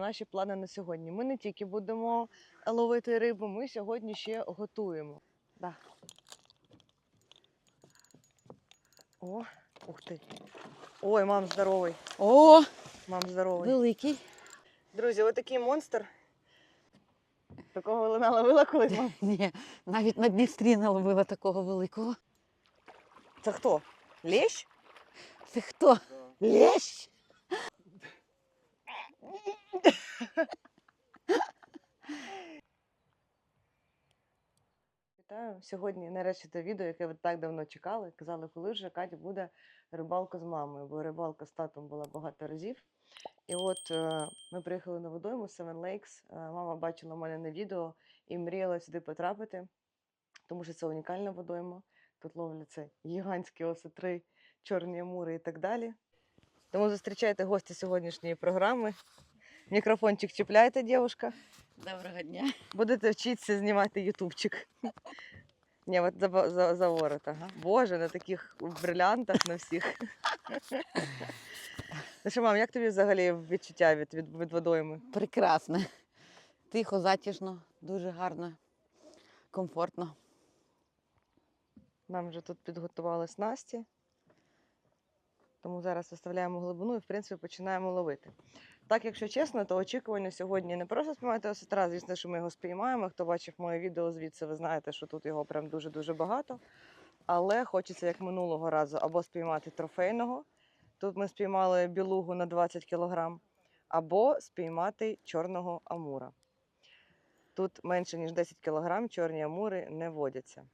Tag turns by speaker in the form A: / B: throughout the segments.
A: Наші плани на сьогодні. Ми не тільки будемо ловити рибу, ми сьогодні ще готуємо. Да. О, ух ти. Ой, мам, здоровий.
B: О,
A: Мам, здоровий.
B: великий.
A: Друзі, отакий монстр. Такого вона ловила колись, мам.
B: Ні, навіть на Дністрі не ловила такого великого.
A: Це хто? Лещ?
B: Це хто? Лещ?
A: Вітаю. Сьогодні нарешті це відео, яке ви так давно чекали. Казали, коли вже Катя буде рибалка з мамою, бо рибалка з татом була багато разів. І от е, ми приїхали на водойму Seven Lakes. Е, мама бачила мене на відео і мріяла сюди потрапити, тому що це унікальна водойма. Тут ловляться гігантські осетри, чорні амури і так далі. Тому зустрічайте гості сьогоднішньої програми. Мікрофончик чіпляйте, дівчинка.
B: Доброго дня.
A: Будете вчитися знімати ютубчик. Ні, от за, за, за ворот, ага. Боже, на таких брилянтах на всіх. Ну що, мам, як тобі взагалі відчуття від, від, від водойми?
B: Прекрасне. Тихо, затяжно, дуже гарно, комфортно.
A: Нам вже тут підготували снасті. Тому зараз виставляємо глибину і, в принципі, починаємо ловити. Так, якщо чесно, то очікування сьогодні не просто спіймати осетра, звісно, що ми його спіймаємо. Хто бачив моє відео звідси, ви знаєте, що тут його прям дуже-дуже багато. Але хочеться, як минулого разу, або спіймати трофейного. Тут ми спіймали білугу на 20 кг, або спіймати чорного амура. Тут менше, ніж 10 кг чорні амури не водяться.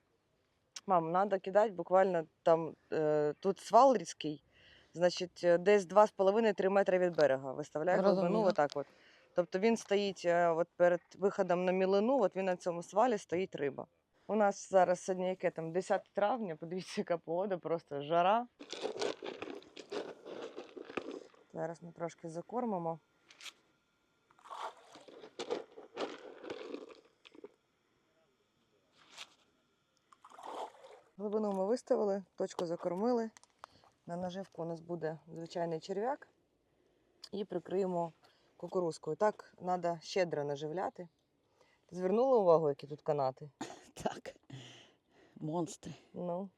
A: Мам, треба кидати буквально там, е, тут свал різкий, значить, е, десь 2,5-3 метри від берега. Виставляє глибину отак от. Тобто він стоїть е, от перед виходом на мілину, от він на цьому свалі стоїть риба. У нас зараз сьогодні яке там 10 травня, подивіться, яка погода, просто жара. Зараз ми трошки закормимо. Глибину ми виставили, точку закормили. На наживку у нас буде звичайний черв'як. І прикриємо кукурузкою. Так треба щедро наживляти. Ти звернула увагу, які тут канати?
B: Так. Монстри.
A: Ну,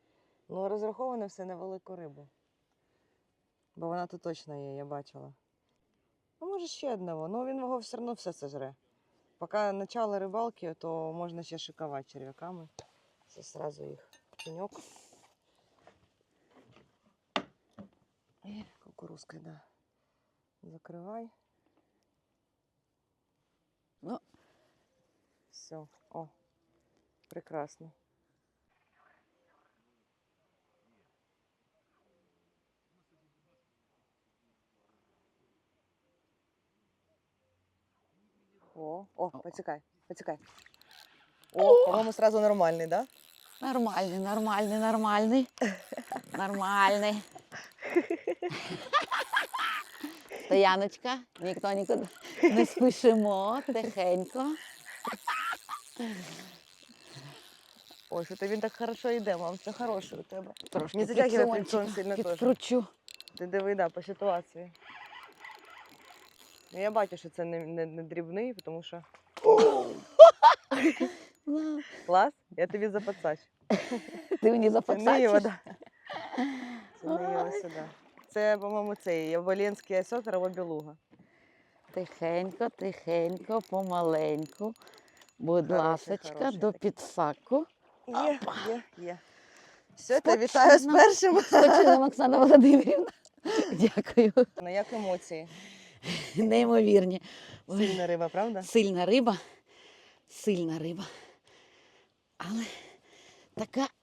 A: ну розраховане все на велику рибу. Бо вона тут точно є, я бачила. Ну, може, ще одного. Ну, він його все одно все це жре. Поки почало рибалки, то можна ще шикувати черв'яками. Це одразу їх пеньок. І кукурузкою, да. Закривай.
B: Ну.
A: Все. О, прекрасно. О, о, почекай, почекай. О, по-моєму, сразу нормальний, да?
B: Нормальний, нормальний, нормальний. Нормальний. Стояночка, ніхто нікуди не спішимо, тихенько.
A: Ой, що то він так хорошо йде, мам, це хороший у тебе.
B: Трошки
A: Не затягивай
B: підсончика,
A: сильно теж.
B: підкручу.
A: Ти диви, да, по ситуації. Ну, я бачу, що це не, не, не дрібний, тому що клас, я тобі запацач.
B: Ти мені
A: Це не його,
B: запасаєш?
A: да. Це не його сюди. Це, по-моєму, цей осьотр або білуга.
B: Тихенько, тихенько, помаленьку. Будь
A: Хороший,
B: ласочка,
A: хороший
B: до
A: такий.
B: підсаку.
A: Є, є, є. Все, та вітаю з першим.
B: Спочинок, Оксана Володимирівна. Дякую.
A: Ну, як емоції?
B: Неймовірні. Ой,
A: Сильна риба, правда?
B: Сильна риба. Сильна риба. Але така.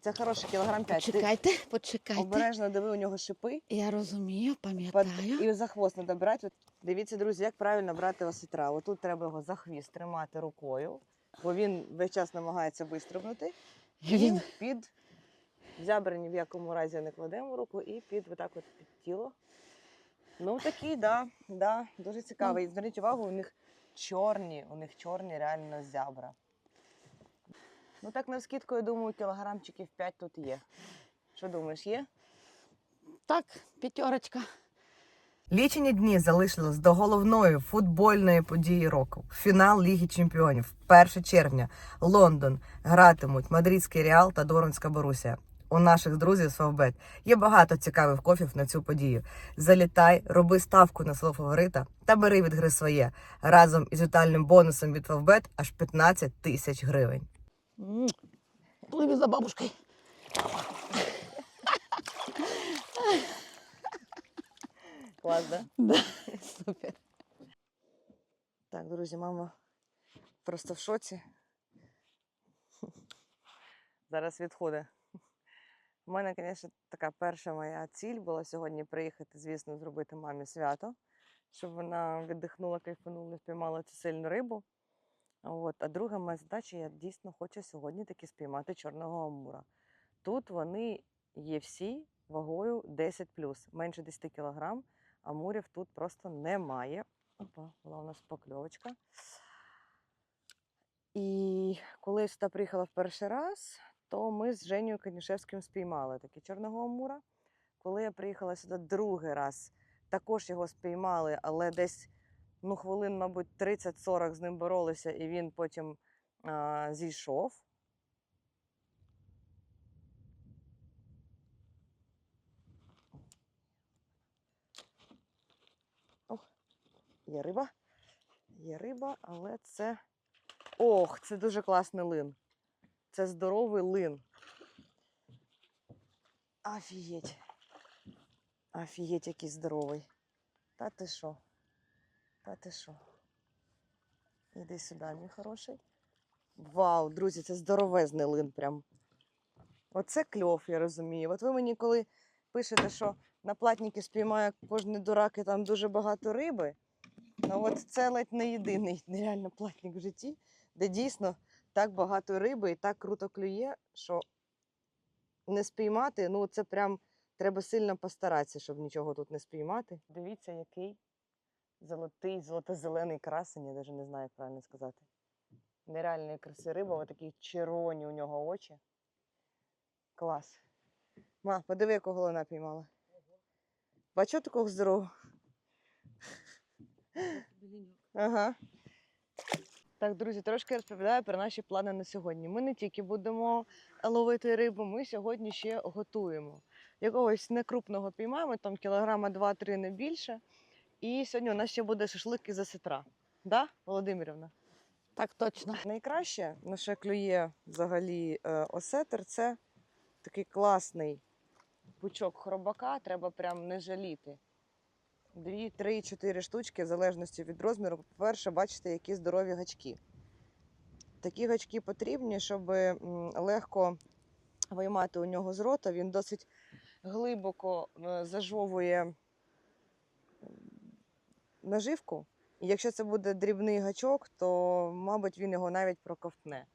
A: Це хороший кілограм 5. Ти
B: Почекайте, почекайте.
A: обережно диви у нього шипи.
B: Я розумію, пам'ятаю.
A: І за хвост треба брати. От Дивіться, друзі, як правильно брати осетра. Отут треба його за хвіст тримати рукою, бо він весь час намагається вистрибнути. І
B: Він
A: під зябри ні в якому разі не кладемо руку і під отак от під тіло. Ну такий, да, да, дуже цікавий. І Зверніть увагу, у них чорні, у них чорні реально зябра. Ну так навскідку, я думаю, кілограмчиків 5 тут є. Що думаєш, є?
B: так, п'ятерочка.
A: Лічені дні залишились до головної футбольної події року фінал Ліги Чемпіонів. 1 червня Лондон гратимуть Мадридський Реал та Доронська Борусія. У наших друзів з Фавбет є багато цікавих кофів на цю подію. Залітай, роби ставку на свого фаворита та бери від гри своє разом із вітальним бонусом від Фавбет аж 15 тисяч гривень.
B: М, Пливи за бабушкою.
A: Клас, да?
B: Да, супер.
A: Так, друзі, мама просто в шоці. Зараз відходить. У мене, звісно, така перша моя ціль була сьогодні приїхати, звісно, зробити мамі свято, щоб вона віддихнула, кайфанула, спіймала цю сильну рибу. От. А друга моя задача, я дійсно хочу сьогодні таки спіймати чорного амура. Тут вони є всі вагою 10 менше 10 кг. Амурів тут просто немає. Опа, була у нас покльовочка. І коли я сюди приїхала в перший раз, то ми з Женєю Канішевським спіймали таки чорного амура. Коли я приїхала сюди другий раз, також його спіймали, але десь ну, хвилин, мабуть, 30-40 з ним боролися, і він потім а, зійшов. Ох, є риба. Є риба, але це. Ох, це дуже класний лин. Це здоровий лин. Офігеть. Офігеть, який здоровий. Та ти що? Та ти що? Іди сюди, мій хороший. Вау, друзі, це здоровезний лин прям. Оце кльов, я розумію. От ви мені коли пишете, що на платніки спіймає кожний дурак і там дуже багато риби. Ну от це ледь не єдиний нереально платник в житті, де дійсно так багато риби і так круто клює, що не спіймати, ну це прям треба сильно постаратися, щоб нічого тут не спіймати. Дивіться, який золотий, золото-зелений красень, я навіть не знаю, як правильно сказати. Нереальної краси риба, отакі червоні у нього очі. Клас. Ма, подиви, якого луна піймала. Бачу такого здорового? Ага. Так, друзі, трошки розповідаю про наші плани на сьогодні. Ми не тільки будемо ловити рибу, ми сьогодні ще готуємо. Якогось некрупного піймаємо, там кілограма 2-3 не більше. І сьогодні у нас ще буде шашлик із осетра. Да, Володимирівна?
B: Так точно.
A: Найкраще на що клює взагалі е, осетр це такий класний пучок хробака, треба прям не жаліти. Дві, три, чотири штучки, в залежності від розміру. По-перше, бачите, які здорові гачки. Такі гачки потрібні, щоб легко виймати у нього з рота. Він досить глибоко е, зажовує наживку. І якщо це буде дрібний гачок, то, мабуть, він його навіть проковтне.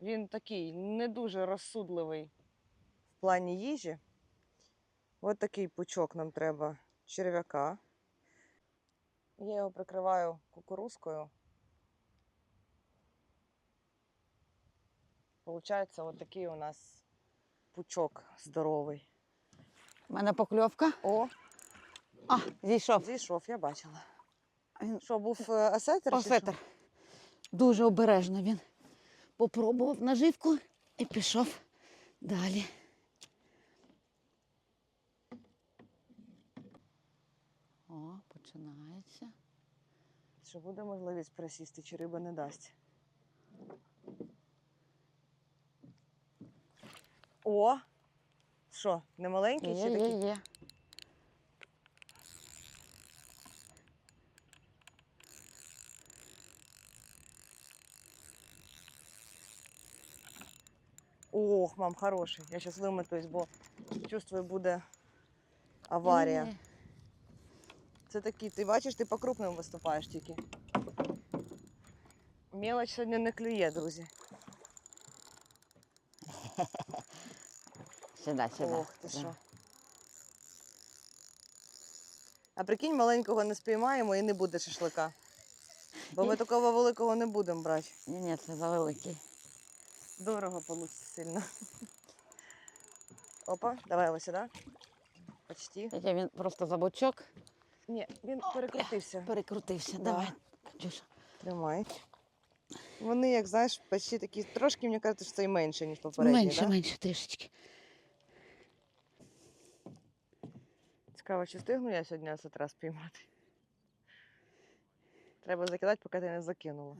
A: Він такий не дуже розсудливий в плані їжі. От такий пучок нам треба черв'яка. Я його прикриваю кукурузкою. Получається, от такий у нас пучок здоровий.
B: У мене покльовка.
A: О,
B: А, зійшов.
A: зійшов, я бачила.
B: Він
A: Що, був е, асетер? що?
B: осетр. Дуже обережно він попробував наживку і пішов далі. О, починається.
A: Що буде можливість присісти, чи риба не дасть. О! Що, не маленький
B: Є,
A: чи
B: є,
A: такий?
B: є.
A: Ох, мам, хороший. Я зараз вимотуюсь, бо чувствую, буде аварія.
B: Ні,
A: Це такий, ти бачиш, ти по крупному виступаєш тільки. Мелоч сьогодні не клює, друзі.
B: Сюди, сюди.
A: Ох, ти що. А прикинь, маленького не спіймаємо і не буде шашлика. Бо ми такого великого не будемо брати.
B: Ні, ні, це завеликий.
A: Дорого вийде сильно. Опа, давай ось сюди. Почти.
B: Хоча він просто за бочок
A: Ні, він перекрутився.
B: Перекрутився.
A: Да.
B: Давай, Катюша.
A: Тримай. Вони, як знаєш, почти такі, трошки, мені кажуть, що це і менше, ніж попередні.
B: Менше,
A: да?
B: менше трішечки.
A: Цікаво, чи встигну я сьогодні осетра спіймати. Треба закидати, поки ти не закинула.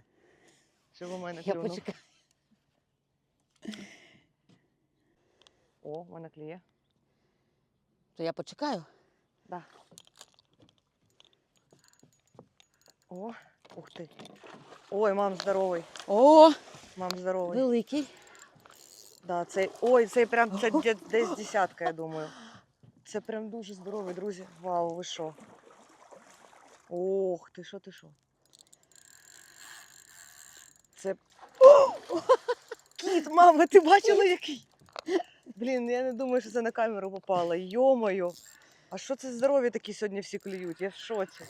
A: Щоб у мене
B: Я
A: клюнув.
B: почекаю.
A: О, в мене кліє.
B: То я почекаю.
A: Да. О, ух ти. Ой, мам, здоровий.
B: О,
A: Мам, здоровий.
B: великий.
A: Да, цей, ой, цей прям це де- десь десятка, я думаю. Це прям дуже здоровий, друзі. Вау, ви що? Ох, ти що, ти що? Це. О! Кіт, мама, ти бачила який? Блін, я не думаю, що це на камеру попало. Йомою. А що це здорові такі сьогодні всі клюють? Я в шоці.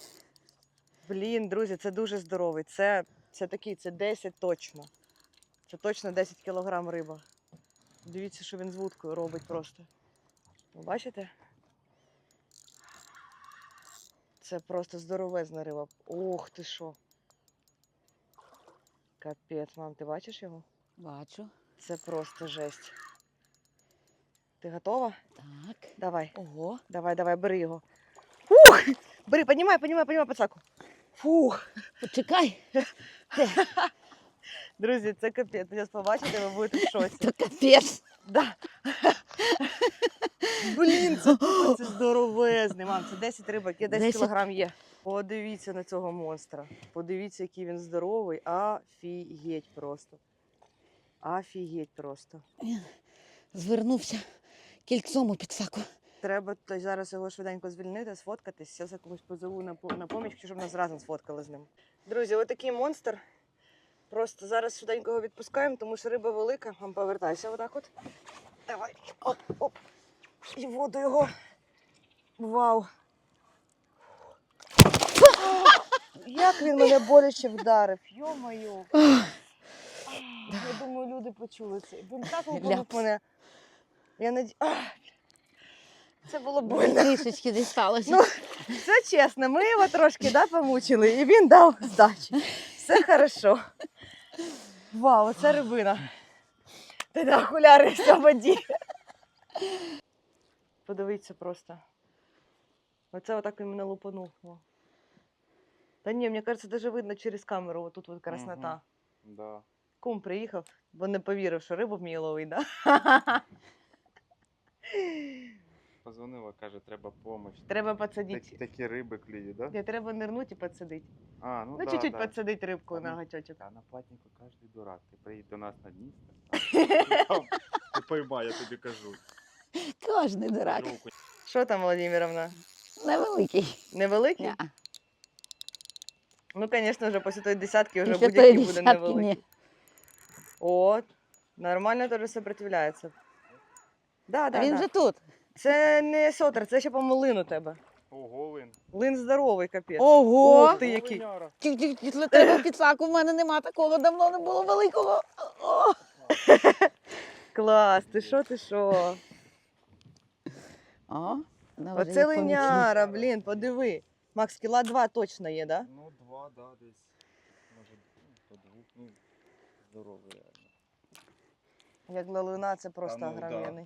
A: Блін, друзі, це дуже здоровий. Це, це такий, це 10 точно. Це точно 10 кілограм риба. Дивіться, що він з вудкою робить просто. Ви бачите? Це просто здоровезна риба. Ох ти що. Капець, мам, ти бачиш його?
B: Бачу.
A: Це просто жесть. Ти готова?
B: Так.
A: Давай,
B: Ого.
A: давай, давай, бери його. Фух! Бери, піднімай, піднімай, піднімай пацаку. Фух!
B: Почекай.
A: Друзі, це капець. Зараз побачите, ви будете в шоці.
B: То капець.
A: Да. Блін, це, це здоровезний, мам. Це 10 рибок, є 10
B: 10.
A: кілограм є. Подивіться на цього монстра. Подивіться, який він здоровий. Афігеть просто. Афігеть просто.
B: Звернувся кільцом у підсаку.
A: Треба то зараз його швиденько звільнити, сфоткатись. Я комусь позову на, по- на поміч, щоб нас разом сфоткали з ним. Друзі, отакий монстр. Просто зараз швиденько його відпускаємо, тому що риба велика. Вам повертайся отак от. Давай. Оп, оп. І в воду його. Вау. Як він мене боляче вдарив. Йо-моє. Я думаю, люди почули це. Він так лупанув
B: Ляпс.
A: мене. Я наді... Ах, Це було больно.
B: Трішечки дісталося.
A: Ну, Все чесно, ми його трошки да, помучили, і він дав здачі. Все хорошо. Вау, це рибина. Ти на окуляри все в воді. Подивіться просто. Оце отак він мене лупанув. О. Та ні, мені кажеться, навіть видно через камеру, отут от краснота.
C: Да.
A: Кум приїхав, бо не повірив, що рибу вміє ловить, да?
C: Позвонила, каже, треба помощь.
A: Треба
C: Так,
A: підсадити.
C: такі риби клюють, да?
A: Де треба нирнути і підсадити.
C: А, ну,
A: Ну,
C: да,
A: чуть-чуть
C: да.
A: підсадити рибку
C: А
A: на гачочок.
C: Та на платнику кожен дурак. Ти приїдь до нас на Дністер. Там Ти поймай, я тобі кажу.
B: Кожний дурак.
C: Руку.
A: Що там, Володимировна?
B: Невеликий.
A: Невеликий?
B: Ня.
A: Ну, звісно, вже після тої десятки вже
B: Після
A: будь-який
B: тої
A: буде
B: десятки
A: невеликий.
B: ні.
A: От, нормально теж сопротивляється. Да,
B: А
A: да,
B: він
A: да.
B: вже тут.
A: Це не сотер, це ще по лин у тебе.
C: Ого, лин.
A: Лин здоровий, капець.
B: Ого!
A: Ух ти, який.
C: Линяра.
B: Тільки для тебе підсаку в мене нема такого, давно не було великого. О!
A: Клас, ти що, ти що?
B: О,
A: Оце линяра, блін, подиви. Макс, кіла два точно є, да?
C: Ну, два, да, десь. Може, до двох, ну, здоровий реально.
A: Як для лина, це просто
C: ну, да.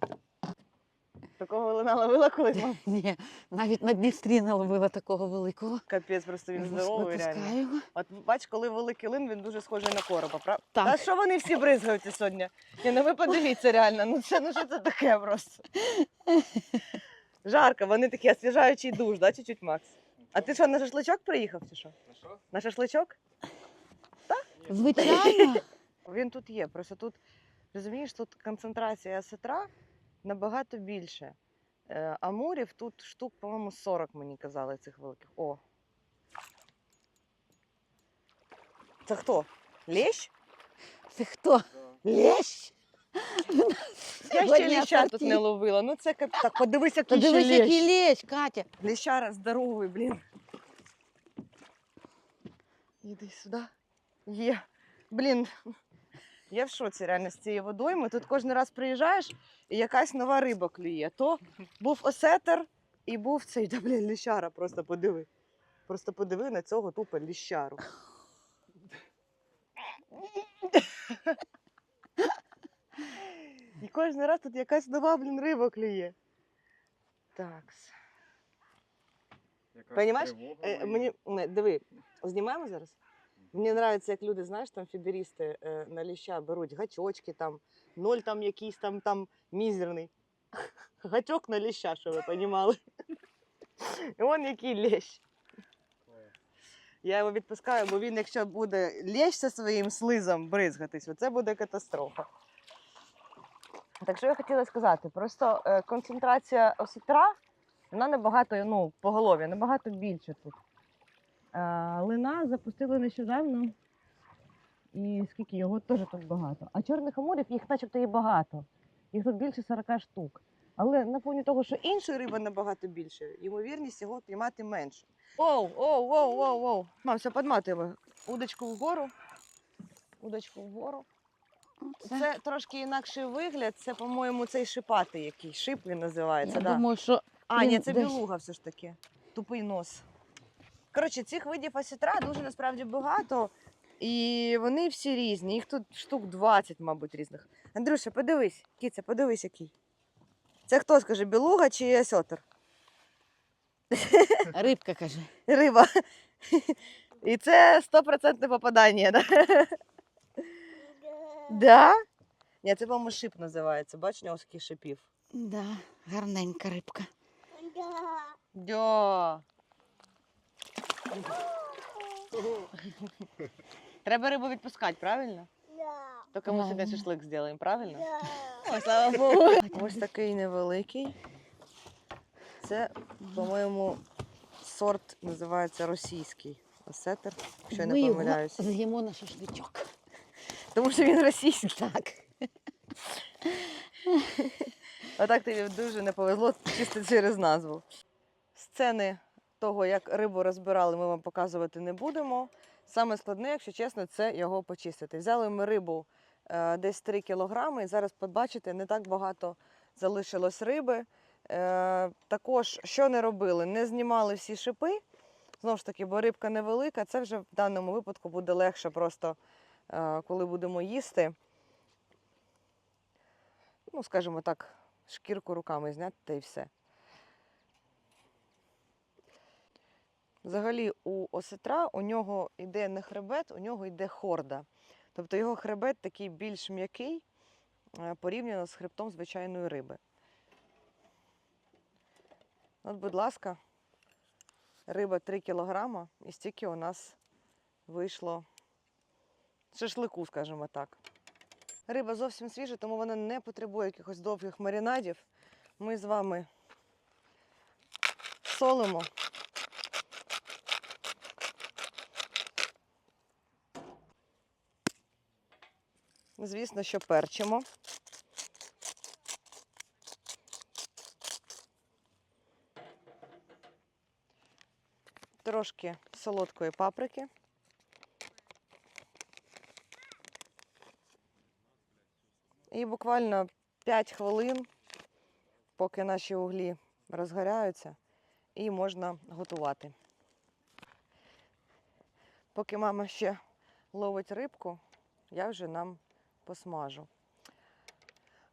A: Такого лина ловила колись, мам?
B: Ні, навіть на Дністрі не ловила такого великого.
A: Капець, просто він здоровий, реально. От бач, коли великий лин, він дуже схожий на короба, правда?
B: Так.
A: А що вони всі бризгаються сьогодні? Ні, ну ви подивіться реально, ну це ну що це таке просто. Жарко, вони такі освіжаючий душ, да, чуть-чуть, Макс? А ти що, на шашличок приїхав чи що?
C: На що?
A: На шашличок?
B: Звичайно.
A: Він тут є. Просто тут, розумієш, тут концентрація сетра набагато більше. Е, Амурів тут штук, по-моєму, 40, мені казали, цих великих. О. Це хто? Лещ?
B: Це хто?
C: Да.
B: Лещ?
A: Я ще
B: Сьогодні
A: ліща тут не ловила. Ну це кап... так, подивись,
B: Та
A: який ще
B: дивись,
A: лещ.
B: який лещ, Катя.
A: Лещара здоровий, блін. Іди сюди. Є. Блін. Я в шоці реально з цієї водойми. Тут кожен раз приїжджаєш і якась нова риба клює. То був осетер і був цей, да блін, лещара, просто подиви. Просто подиви на цього тупо ліщару. І кожен раз тут якась нова, блін, риба клює. Так.
C: Якраз
A: Понімаєш, Е, мені не, диви, знімаємо зараз. Мені подобається, як люди, знаєш, там фідерісти е, на ліща беруть гачочки, там, ноль там якийсь там, там мізерний. Гачок на ліща, що ви понімали. І он який лещ. Я його відпускаю, бо він, якщо буде лещ зі своїм слизом бризгатись, оце буде катастрофа. Так що я хотіла сказати, просто е, концентрація осетра, вона набагато, ну, поголов'я, набагато більше тут. Лина запустили нещодавно. І скільки його теж тут багато. А чорних амурів їх начебто і багато. Їх тут більше 40 штук. Але на фоні того, що іншої риби набагато більше, ймовірність його піймати менше. Оу, оу, оу, оу, оу. Мам, все підматуємо. Удочку вгору. Удочку вгору.
B: Оце.
A: Це трошки інакший вигляд. Це, по-моєму, цей шипатий який. Шип він називається.
B: Я
A: да.
B: думаю, що
A: А, ні, це білуга все ж таки. Тупий нос. Коротше, цих видів осетра дуже насправді багато. І вони всі різні. Їх тут штук 20, мабуть, різних. Андрюша, подивись, кіця, подивись, який. Це хто скаже, білуга чи осьотр?
B: рибка каже.
A: Риба. І це стопроцентне попадання, да? Да? Ні, це, по-моєму, шип називається. Бач, у нього таких шипів.
B: Да, гарненька рибка.
A: Да. Треба рибу відпускати, правильно? Тільки ми собі шашлик зробимо, правильно?
B: Ой, слава Богу.
A: Ось такий невеликий. Це, по-моєму, сорт називається російський осетр, якщо я
B: Ми
A: не
B: його
A: помиляюсь.
B: з'їмо на шашличок.
A: Тому що він російський.
B: Так.
A: Отак тобі дуже не повезло чисто через назву. Сцени того, як рибу розбирали, ми вам показувати не будемо. Саме складне, якщо чесно, це його почистити. Взяли ми рибу е, десь 3 кілограми, і зараз побачите, не так багато залишилось риби. Е, також, що не робили, не знімали всі шипи. Знову ж таки, бо рибка невелика, це вже в даному випадку буде легше просто, е, коли будемо їсти. Ну, скажімо так, шкірку руками зняти та й все. Взагалі у осетра у нього йде не хребет, у нього йде хорда. Тобто його хребет такий більш м'який е, порівняно з хребтом звичайної риби. От, будь ласка, риба 3 кілограма, і стільки у нас вийшло шашлику, скажімо так. Риба зовсім свіжа, тому вона не потребує якихось довгих маринадів. Ми з вами солимо. Звісно, що перчимо. Трошки солодкої паприки. І буквально 5 хвилин, поки наші углі розгоряються, і можна готувати. Поки мама ще ловить рибку, я вже нам посмажу.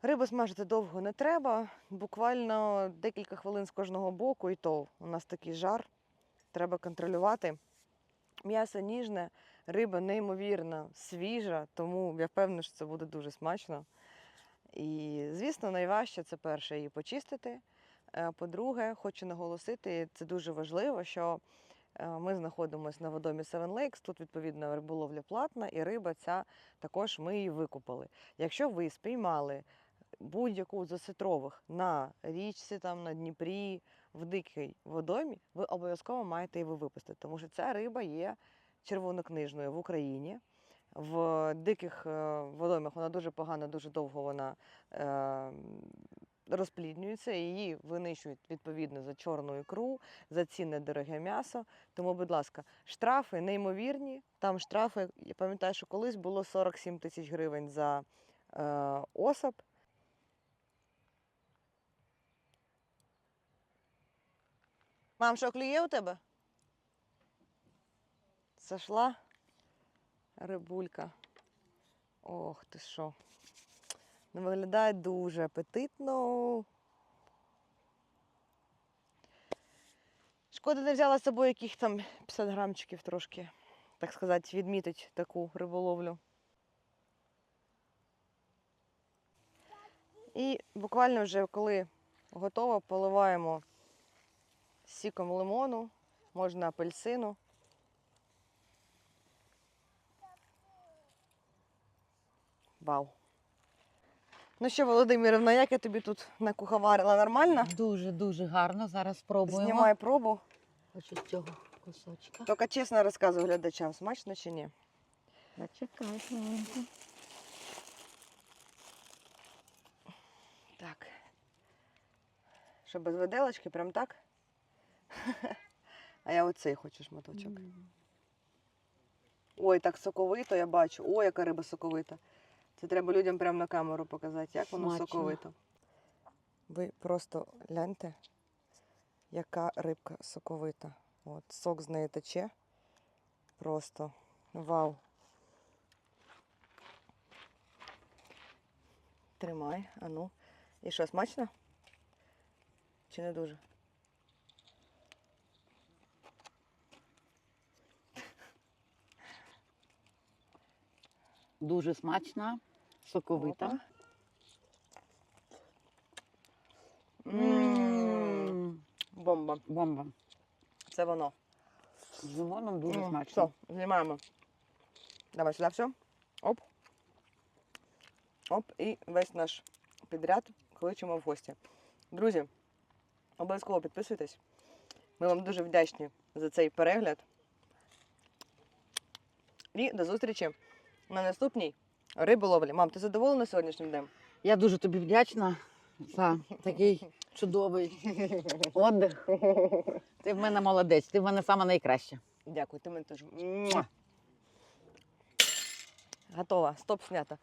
A: Рибу смажити довго не треба, буквально декілька хвилин з кожного боку, і то у нас такий жар, треба контролювати. М'ясо ніжне, риба неймовірно свіжа, тому я впевнена, що це буде дуже смачно. І, звісно, найважче це перше її почистити. Е, По-друге, хочу наголосити, це дуже важливо, що ми знаходимося на водомі Seven Lakes. Тут, відповідно, риболовля платна, і риба ця також ми її викупили. Якщо ви спіймали будь-яку з осетрових на річці, там, на Дніпрі, в дикій водомі, ви обов'язково маєте її випустити, тому що ця риба є червонокнижною в Україні. В диких е, водоймах вона дуже погано, дуже довго вона е, розпліднюється, її винищують відповідно за чорну ікру, за цінне дороге м'ясо. Тому, будь ласка, штрафи неймовірні. Там штрафи, я пам'ятаю, що колись було 47 тисяч гривень за е, особ. Мам, що клює у тебе? сошла. Рибулька. Ох ти що. Виглядає дуже апетитно. Шкода, не взяла з собою яких там 50 грамчиків трошки, так сказати, відмітить таку риболовлю. І буквально вже коли готово, поливаємо сіком лимону, можна апельсину. Вау. Ну що, Володимирівна, як я тобі тут накуховарила? Нормально?
B: Дуже дуже гарно. Зараз спробуємо.
A: Знімай пробу.
B: Хочу з цього кусочка.
A: Тільки чесно розказуй глядачам, смачно чи ні?
B: Зачекай.
A: Так. Що без виделочки, прям так? А я оцей хочу шматочок. Ой, так соковито, я бачу. Ой, яка риба соковита. Це треба людям прямо на камеру показати, як воно
B: Смачно.
A: соковито. Ви просто гляньте, яка рибка соковита. От, сок з неї тече. Просто вау. Тримай, а ну. І що, смачно? Чи не дуже?
B: Дуже смачна, соковита.
A: Бомба.
B: Бомба.
A: Це воно.
B: З лимоном дуже
A: М,
B: смачно.
A: Все, знімаємо. Давай сюди все. Оп. Оп. І весь наш підряд кличемо в гості. Друзі, обов'язково підписуйтесь. Ми вам дуже вдячні за цей перегляд. І до зустрічі на наступній риболовлі. Мам, ти задоволена сьогоднішнім днем?
B: Я дуже тобі вдячна за такий чудовий отдих. Ти в мене молодець, ти в мене сама найкраща.
A: Дякую, ти мене теж. Муа. Готова. Стоп, снято.